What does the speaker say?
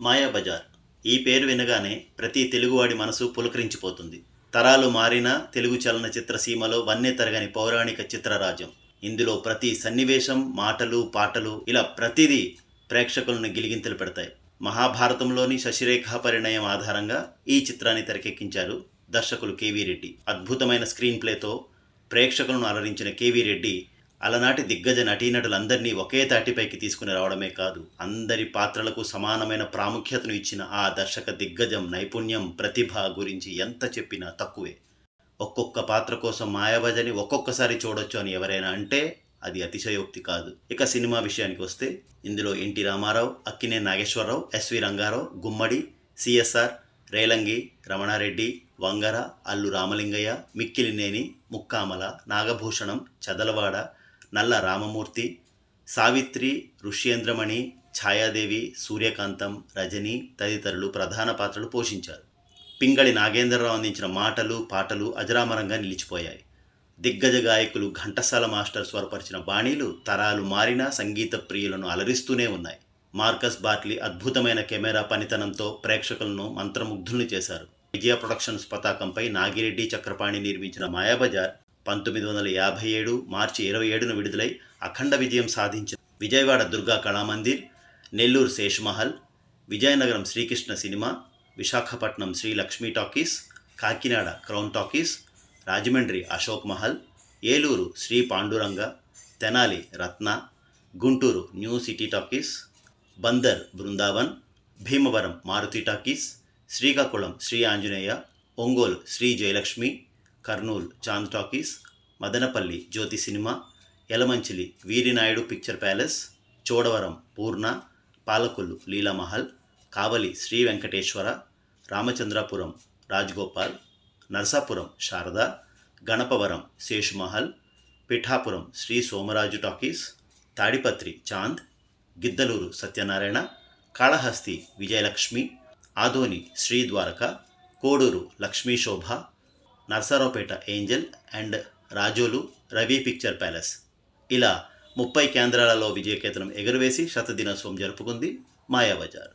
మాయాబజార్. ఈ పేరు వినగానే ప్రతి తెలుగువాడి మనసు పులకరించిపోతుంది. తరాలు మారిన తెలుగు చలనచిత్ర సీమలో వన్నే తరగని పౌరాణిక చిత్రరాజ్యం. ఇందులో ప్రతి సన్నివేశం మాటలు పాటలు ఇలా ప్రతిదీ ప్రేక్షకులను గిలిగింతలు పెడతాయి. మహాభారతంలోని శశిరేఖ పరిణయం ఆధారంగా ఈ చిత్రాన్ని తెరకెక్కించారు దర్శకులు కేవీ రెడ్డి. అద్భుతమైన స్క్రీన్ ప్లేతో ప్రేక్షకులను అలరించిన కేవీ రెడ్డి అలనాటి దిగ్గజ నటీనటులందరినీ ఒకే తాటిపైకి తీసుకుని రావడమే కాదు అందరి పాత్రలకు సమానమైన ప్రాముఖ్యతను ఇచ్చిన ఆ దర్శక దిగ్గజం నైపుణ్యం ప్రతిభ గురించి ఎంత చెప్పినా తక్కువే. ఒక్కొక్క పాత్ర కోసం మాయాబజని ఒక్కొక్కసారి చూడొచ్చు అని ఎవరైనా అంటే అది అతిశయోక్తి కాదు. ఇక సినిమా విషయానికి వస్తే ఇందులో N T Rama Rao Akkineni Nageswara Rao S V Ranga Rao Gummadi CSR Relangi Ramana Reddy Vangara Allu Ramalingaiah Mikkilineni Mukkamala Nagabhushanam Chadalavada Nalla Ramamurthy Savitri Rushyendramani Chhaya Devi సూర్యకాంతం రజని తదితరులు ప్రధాన పాత్రలు పోషించారు. పింగళి నాగేంద్రరావు అందించిన మాటలు పాటలు అజరామరంగా నిలిచిపోయాయి. దిగ్గజ గాయకులు ఘంటసాల మాస్టర్ స్వరపరిచిన బాణీలు తరాలు మారినా సంగీత ప్రియులను అలరిస్తూనే ఉన్నాయి. మార్కస్ బాట్లీ అద్భుతమైన కెమెరా పనితనంతో ప్రేక్షకులను మంత్రముగ్ధుల్ని చేశారు. విజయ ప్రొడక్షన్స్ పతాకంపై నాగిరెడ్డి చక్రపాణి నిర్మించిన మాయాబజార్ పంతొమ్మిది వందల యాభై ఏడు మార్చి ఇరవై ఏడున విడుదలై అఖండ విజయం సాధించిన Vijayawada Durga Kalamandir Nellore Seshamahal Vizianagaram Srikrishna cinema Visakhapatnam Sri Lakshmi talkies Kakinada crown talkies Rajahmundry Ashok Mahal Eluru Sri Panduranga Tenali Ratna Guntur new city talkies Bandar Brindavan Bhimavaram Maruthi talkies Srikakulam Sri Anjaneya Ongole Sri Jayalakshmi Kurnool Chand talkies Madanapalle Jyothi cinema Yelamanchili Veerinaidu picture palace Chodavaram Poorna Palakollu Leelamahal Kavali Sri Venkateswara Ramachandrapuram Rajgopal Narasapuram Sarada Ganapavaram Seshumahal Pithapuram Sri Somaraju talkies Tadipatri Chand Giddalur Satyanarayana Kalahasti Vijayalakshmi Adoni Sri Dwaraka Koduru Lakshmi Shobha Narasaraopet angel and Razole Ravi picture palace. ఇలా ముప్పై కేంద్రాలలో విజయకేతనం ఎగురవేసి శతదినోత్సవం జరుపుకుంది మాయాబజార్.